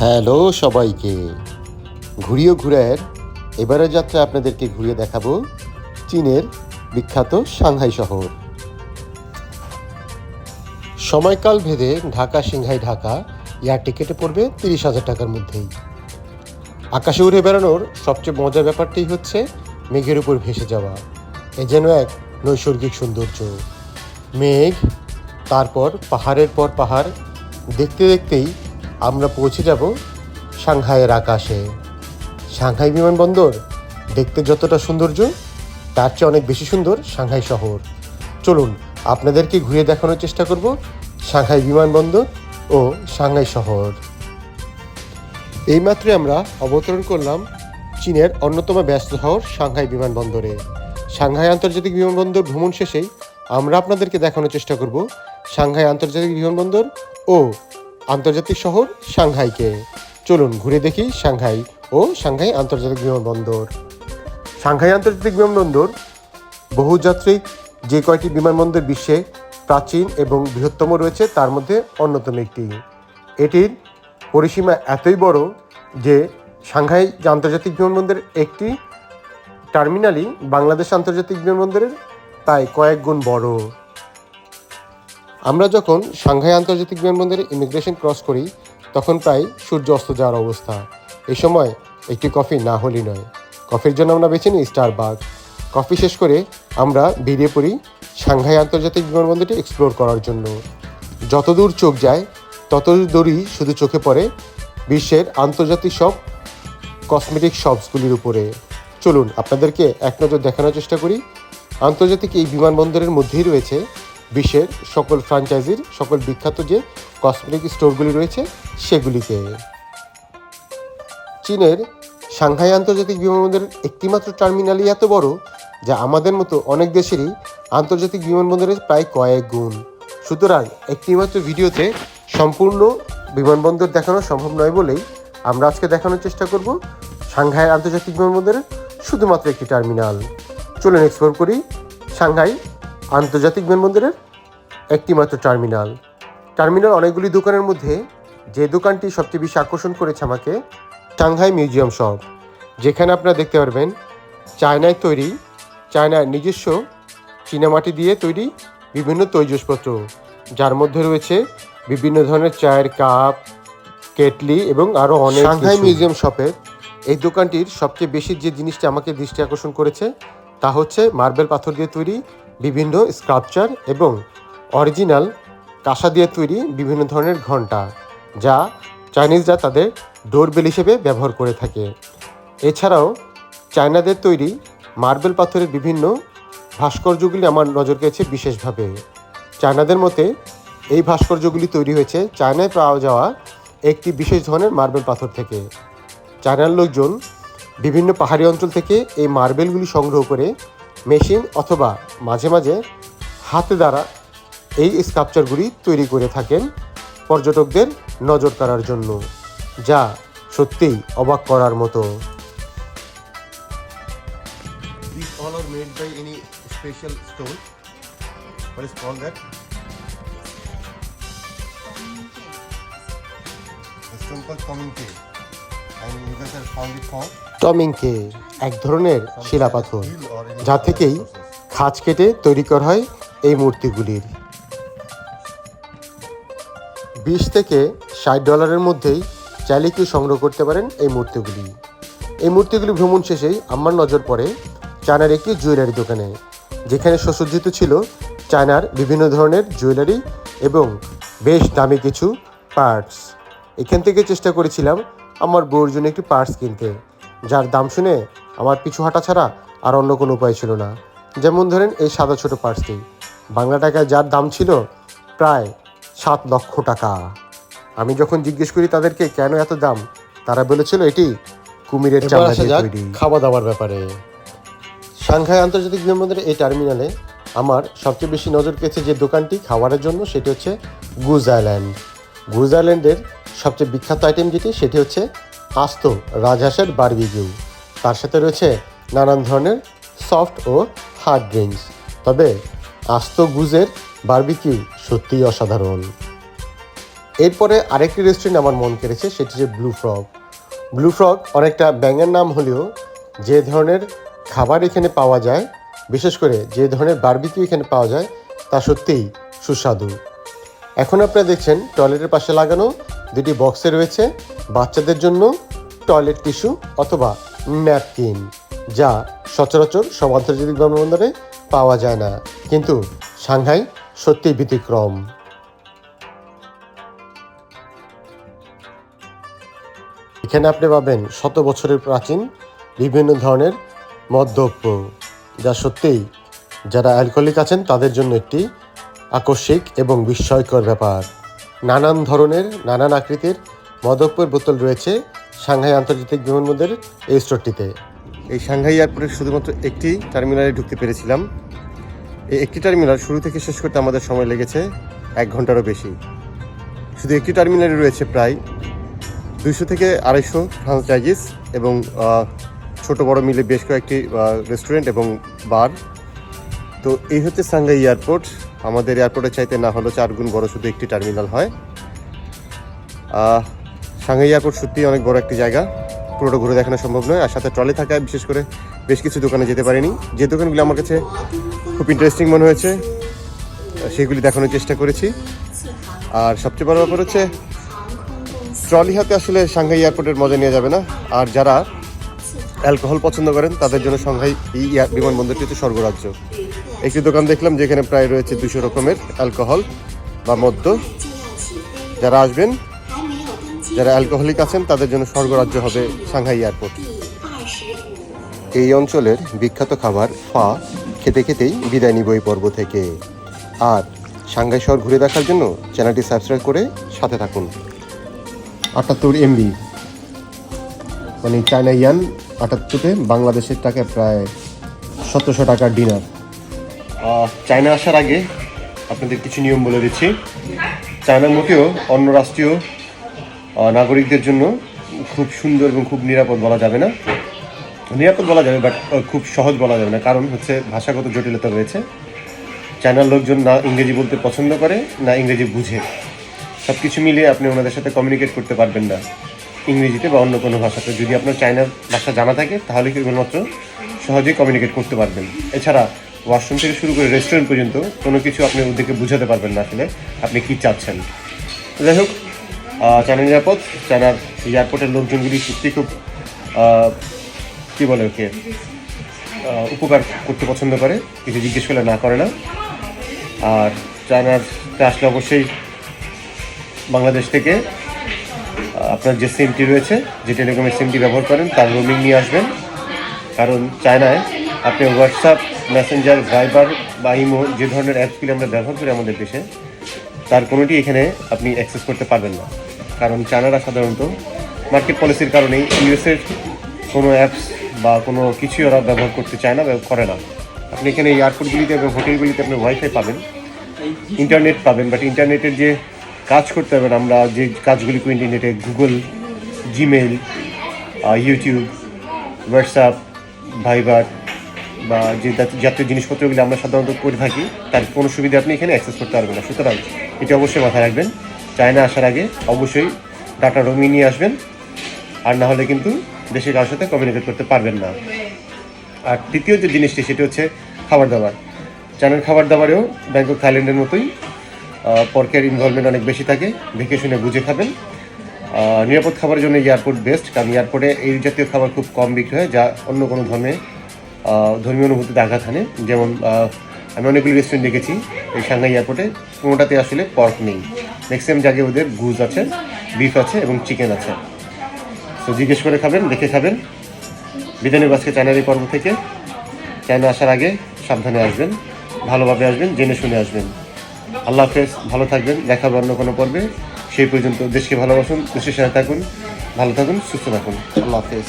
Hello সবাইকে। ঘুরিয়ে ঘুরের এবারের যাত্রা আপনাদেরকে ঘুরিয়ে দেখাবো চীনের বিখ্যাত সাংহাই শহর। সময়কাল ভেদে ঢাকা, সিংহাই, ঢাকা ইয়ার টিকেটে পড়বে তিরিশ হাজার টাকার মধ্যেই। আকাশে উড়ে বেড়ানোর সবচেয়ে মজার ব্যাপারটি হচ্ছে মেঘের উপর ভেসে যাওয়া। এ যেন এক নৈসর্গিক সৌন্দর্য। মেঘ, তারপর পাহাড়ের পর পাহাড়, দেখতে দেখতেই আমরা পৌঁছে যাব সাংহাইয়ের আকাশে। সাংহাই বিমানবন্দর দেখতে যতটা সৌন্দর্য, তার চেয়ে অনেক বেশি সুন্দর সাংহাই শহর। চলুন, আপনাদেরকে ঘুরে দেখানোর চেষ্টা করব সাংহাই বিমানবন্দর ও সাংহাই শহর। এইমাত্র আমরা অবতরণ করলাম চীনের অন্যতম ব্যস্ত শহর সাংহাই বিমানবন্দরে। সাংহাই আন্তর্জাতিক বিমানবন্দর ভ্রমণ শেষেই আমরা আপনাদেরকে দেখানোর চেষ্টা করব সাংহাই আন্তর্জাতিক বিমানবন্দর ও আন্তর্জাতিক শহর সাংহাইকে। চলুন ঘুরে দেখি সাংহাই ও সাংহাই আন্তর্জাতিক বিমানবন্দর। সাংহাই আন্তর্জাতিক বিমানবন্দর বহুযাত্রিক যে কয়টি বিমানবন্দর বিশ্বে প্রাচীন এবং বৃহত্তম রয়েছে তার মধ্যে অন্যতম একটি। এটির পরিসীমা এতই বড় যে সাংহাই আন্তর্জাতিক বিমানবন্দরের একটি টার্মিনালই বাংলাদেশ আন্তর্জাতিক বিমানবন্দরের তাই কয়েক গুণ বড়। আমরা যখন সাংহাই আন্তর্জাতিক বিমানবন্দরে ইমিগ্রেশন ক্রস করি, তখন প্রায় সূর্য অস্ত যাওয়ার অবস্থা। এই সময় একটি কফি না হলেই নয়। কফির জন্য আমরা বেছে নিই স্টার বাগ কফি শেষ করে আমরা বেরিয়ে পড়ি সাংহাই আন্তর্জাতিক বিমানবন্দরটি এক্সপ্লোর করার জন্য। যতদূর চোখ যায় তত দূরই শুধু চোখে পড়ে বিশ্বের আন্তর্জাতিক সব কসমেটিক শপসগুলির উপরে। চলুন, আপনাদেরকে এক নজর দেখানোর চেষ্টা করি। আন্তর্জাতিক এই বিমানবন্দরের মধ্যেই রয়েছে বিশ্বের সকল ফ্র্যাঞ্চাইজির সকল বিখ্যাত যে কসমেটিক স্টোরগুলি রয়েছে সেগুলিকে চীনের সাংহাই আন্তর্জাতিক বিমানবন্দরের একটিমাত্র টার্মিনালই এত বড় যা আমাদের মতো অনেক দেশেরই আন্তর্জাতিক বিমানবন্দরের প্রায় কয়েক গুণ। সুতরাং একটিমাত্র ভিডিওতে সম্পূর্ণ বিমানবন্দর দেখানো সম্ভব নয় বলেই আমরা আজকে দেখানোর চেষ্টা করব সাংহাই আন্তর্জাতিক বিমানবন্দরের শুধুমাত্র একটি টার্মিনাল। চলুন এক্সপ্লোর করি সাংহাই আন্তর্জাতিক বিমানবন্দরের একটিমাত্র টার্মিনাল। টার্মিনাল অনেকগুলি দোকানের মধ্যে যে দোকানটি সবচেয়ে বেশি আকর্ষণ করেছে আমাকে সাংহাই মিউজিয়াম শপ যেখানে আপনারা দেখতে পারবেন চায়নায় তৈরি চায়নার নিজস্ব চীনামাটি দিয়ে তৈরি বিভিন্ন তৈজসপত্র যার মধ্যে রয়েছে বিভিন্ন ধরনের চায়ের কাপ কেটলি এবং আরও অনেক সাংহাই মিউজিয়াম শপের এই দোকানটির সবচেয়ে বেশি যে জিনিসটা আমাকে দৃষ্টি আকর্ষণ করেছে তা হচ্ছে মার্বেল পাথর দিয়ে তৈরি বিভিন্ন স্কাল্পচার এবং অরিজিনাল কাঁসা দিয়ে তৈরি বিভিন্ন ধরনের ঘণ্টা, যা চাইনিজরা তাদের ডোরবেল হিসেবে ব্যবহার করে থাকে। এছাড়াও চায়নাদের তৈরি মার্বেল পাথরের বিভিন্ন ভাস্কর্যগুলি আমার নজর গেছে বিশেষভাবে। চায়নাদের মতে, এই ভাস্কর্যগুলি তৈরি হয়েছে চায়নায় পাওয়া যাওয়া একটি বিশেষ ধরনের মার্বেল পাথর থেকে। চায়নার লোকজন বিভিন্ন পাহাড়ি অঞ্চল থেকে এই মার্বেলগুলি সংগ্রহ করে মেশিন অথবা মাঝে মাঝে হাতে দ্বারা এই স্কাপচারগুলি তৈরি করে থাকেন পর্যটকদের নজর কাড়ার জন্য, যা সত্যিই অবাক করার মতো Temple coming to you. And you guys have found it for? টমিংকে এক ধরনের শিলাপাথর যা থেকেই খাঁজ কেটে তৈরি করা হয় এই মূর্তিগুলির। বিশ থেকে ষাট ডলারের মধ্যেই চাইলে সংগ্রহ করতে পারেন এই মূর্তিগুলি। এই মূর্তিগুলি ভ্রমণ শেষেই আমার নজর পড়ে চায়নার একটি জুয়েলারি দোকানে, যেখানে সুসজ্জিত ছিল চায়নার বিভিন্ন ধরনের জুয়েলারি এবং বেশ দামি কিছু পার্টস। এখান থেকে চেষ্টা করেছিলাম আমার বউর জন্য একটি পার্টস কিনতে। যার দাম শুনে আমার পিছু হাঁটা ছাড়া আর অন্য কোনো উপায় ছিল না। যেমন ধরেন এই সাদা ছোট পার্সটি। বাংলা টাকায় যার দাম ছিল প্রায় সাত লক্ষ টাকা। আমি যখন জিজ্ঞেস করি তাদেরকে কেন এত দাম? তারা বলেছিল এটি কুমিরের চামড়া দিয়ে তৈরি। খাওয়া দাওয়ার ব্যাপারে। সাংহাই আন্তর্জাতিক বিমানবন্দরের এই টার্মিনালে আমার সবচেয়ে বেশি নজর কেছে যে দোকানটি খাবারের জন্য সেটি হচ্ছে গুজ আইল্যান্ড। গুজ আইল্যান্ডের সবচেয়ে বিখ্যাত আইটেম যেটি সেটি হচ্ছে আস্ত রাজহাঁসের বারবিকিউ তার সাথে রয়েছে নানান ধরনের সফট ও হার্ড ড্রিঙ্কস তবে আস্ত গুজের বারবিকিউ সত্যিই অসাধারণ। এরপরে আরেকটি রেস্টুরেন্ট আমার মন কেড়েছে, সেটি হচ্ছে ব্লু ফ্রগ ব্লু ফ্রগ অনেকটা ব্যাঙের নাম হলেও যে ধরনের খাবার এখানে পাওয়া যায়, বিশেষ করে যে ধরনের বারবিকিউ এখানে পাওয়া যায়, তা সত্যিই সুস্বাদু। এখন আপনারা দেখছেন টয়লেটের পাশে লাগানো দুটি বক্সে রয়েছে বাচ্চাদের জন্য টয়লেট টিস্যু অথবা ন্যাপকিন, যা সচরাচর সব আন্তর্জাতিক বিমানবন্দরে পাওয়া যায় না। কিন্তু সাংহাই সত্যিই ব্যতিক্রম। এখানে আপনি পাবেন শত বছরের প্রাচীন বিভিন্ন ধরনের মদ্যপ্য যা সত্যিই যারা অ্যালকোহলিক আছেন তাদের জন্য একটি আকস্মিক এবং বিস্ময়কর ব্যাপার। নানান ধরনের, নানান আকৃতির মদপ্যের বোতল রয়েছে সাংহাই আন্তর্জাতিক বিমানবন্দরের এই স্টোরটিতে। এই সাংহাই এয়ারপোর্টে শুধুমাত্র একটি টার্মিনালে ঢুকতে পেরেছিলাম। এই একটি টার্মিনাল শুরু থেকে শেষ করতে আমাদের সময় লেগেছে এক ঘন্টারও বেশি। শুধু একটি টার্মিনালে রয়েছে প্রায় দুইশো থেকে আড়াইশো ফ্রাঞ্চাইজিস এবং ছোট বড় মিলে বেশ কয়েকটি রেস্টুরেন্ট এবং বার তো এই হচ্ছে সাংহাই এয়ারপোর্ট। আমাদের এয়ারপোর্টের চাইতে না হলো চার গুণ বড় শুধু একটি টার্মিনাল হয়। সাংহাই এয়ারপোর্ট সত্যি অনেক বড় একটি জায়গা। পুরোটা ঘুরে দেখানো সম্ভব নয়। আর সাথে ট্রলি থাকায় বিশেষ করে বেশ কিছু দোকানে যেতে পারিনি। যে দোকানগুলো আমার কাছে খুব ইন্টারেস্টিং মনে হয়েছে, সেগুলি দেখানোর চেষ্টা করেছি। আর সবচেয়ে বড় ব্যাপার হচ্ছে, ট্রলি হাতে আসলে সাংহাই এয়ারপোর্টের মজা নেওয়া যাবে না। আর যারা অ্যালকোহল পছন্দ করেন, তাদের জন্য সাংহাই এই বিমানবন্দরটি হচ্ছে স্বর্গরাজ্য। একটি দোকান দেখলাম যেখানে প্রায় রয়েছে দুশো রকমের অ্যালকোহল বা মদ্য। যারা আসবেন, যারা অ্যালকোহলিক আছেন, তাদের জন্য স্বর্গরাজ্য হবে সাংহাই এয়ারপোর্ট। এই অঞ্চলের বিখ্যাত খাবার ফা খেতে খেতেই বিদায় নিব এই পর্ব থেকে। আর সাংহাই শহর ঘুরে দেখার জন্য চ্যানেলটি সাবস্ক্রাইব করে সাথে থাকুন। আটাত্তর এমবি মানে চায়না ইয়ান আটাত্তরে বাংলাদেশের টাকায় প্রায় সতেরোশো টাকার ডিনার। চায়না আসার আগে আপনাদের কিছু নিয়ম বলে দিচ্ছি। চায়না মোটেও অন্য রাষ্ট্রীয় নাগরিকদের জন্য খুব সুন্দর এবং খুব নিরাপদ বলা যাবে না। নিরাপদ বলা যাবে বাট খুব সহজ বলা যাবে না। কারণ হচ্ছে ভাষাগত জটিলতা রয়েছে। চায়নার লোকজন না ইংরেজি বলতে পছন্দ করে, না ইংরেজি বুঝে। সব কিছু মিলিয়ে আপনি ওনাদের সাথে কমিউনিকেট করতে পারবেন না ইংরেজিতে বা অন্য কোনো ভাষাতে। যদি আপনার চায়নার ভাষা জানা থাকে, তাহলে কেবলমাত্র সহজেই কমিউনিকেট করতে পারবেন। এছাড়া ওয়াশরুম থেকে শুরু করে রেস্টুরেন্ট পর্যন্ত কোনো কিছু আপনি ওদেরকে বুঝাতে পারবেন না আসলে আপনি কী চাচ্ছেন। যাই হোক চায়না নিরাপদ, চায়নার এয়ারপোর্টের লোকজনগুলি সত্যি খুব কী বলে ওকে উপকার করতে পছন্দ করে, কিছু জিজ্ঞেস করলে না করে না। আর চায়নাতে আসলে অবশ্যই বাংলাদেশ থেকে আপনার যে সিমটি রয়েছে, যে টেলিকমের সিমটি ব্যবহার করেন, তার রোমিং নিয়ে আসবেন। কারণ চায়নায় আপনি হোয়াটসঅ্যাপ মেসেঞ্জার ভাইবার বা ইমো যে ধরনের অ্যাপসগুলি আমরা ব্যবহার করি আমাদের দেশে, তার কোনোটি এখানে আপনি অ্যাক্সেস করতে পারবেন না। কারণ চায়নারা সাধারণত মার্কেট পলিসির কারণেই ইউএসের কোনো অ্যাপস বা কোনো কিছুই ওরা ব্যবহার করতে চায় না করে না। আপনি এখানে এয়ারপোর্টগুলিতে এবং হোটেলগুলিতে আপনি ওয়াইফাই পাবেন ইন্টারনেট পাবেন বাট ইন্টারনেটের যে কাজ করতে হবে, আমরা যে কাজগুলি করি ইন্টারনেটে গুগল জিমেল ইউটিউব হোয়াটসঅ্যাপ ভাইবার বা যে জাতীয় জিনিসপত্রগুলি আমরা সাধারণত করে থাকি, তার কোনো সুবিধা আপনি এখানে অ্যাক্সেস করতে পারবেন না। সুতরাং এটি অবশ্যই মাথায় রাখবেন। চায়না আসার আগে অবশ্যই ডাটা রোমিং নিয়ে আসবেন। আর না হলে কিন্তু দেশের কারোর সাথে কমিউনিকেট করতে পারবেন না। আর তৃতীয় যে জিনিসটি, সেটি হচ্ছে খাবার দাবার। চায়নার খাবার দাবারেও ব্যাংকক, থাইল্যান্ডের মতোই পর্কের ইনভলভমেন্ট অনেক বেশি থাকে। দেখে শুনে বুঝে খাবেন। নিরাপদ খাবারের জন্য এয়ারপোর্ট বেস্ট কারণ এয়ারপোর্টে এই জাতীয় খাবার খুব কম বিক্রি হয়, যা অন্য কোনো ধর্মে ধর্মীয় অনুভূতিতে আঘাত হানে যেমন আমি অনেকগুলি রেস্টুরেন্ট দেখেছি, এই সাংহাই এয়ারপোর্টে কোনোটাতে আসলে পর্ক নেই। ম্যাক্সিমাম জায়গায় ওদের গুজ আছে বিফ আছে এবং চিকেন আছে। তো জিজ্ঞেস করে খাবেন, দেখে খাবেন। বিধানের বাসকে চায়নার এই পর্ব থেকে। চায়না আসার আগে সাবধানে আসবেন, ভালোভাবে আসবেন, জেনে শুনে আসবেন। আল্লাহ হাফেজ, ভালো থাকবেন, দেখা হবে অন্য কোনো পর্বে। সেই পর্যন্ত দেশকে ভালোবাসুন, দেশের সাথে থাকুন, ভালো থাকুন, সুস্থ থাকুন। আল্লাহ হাফেজ।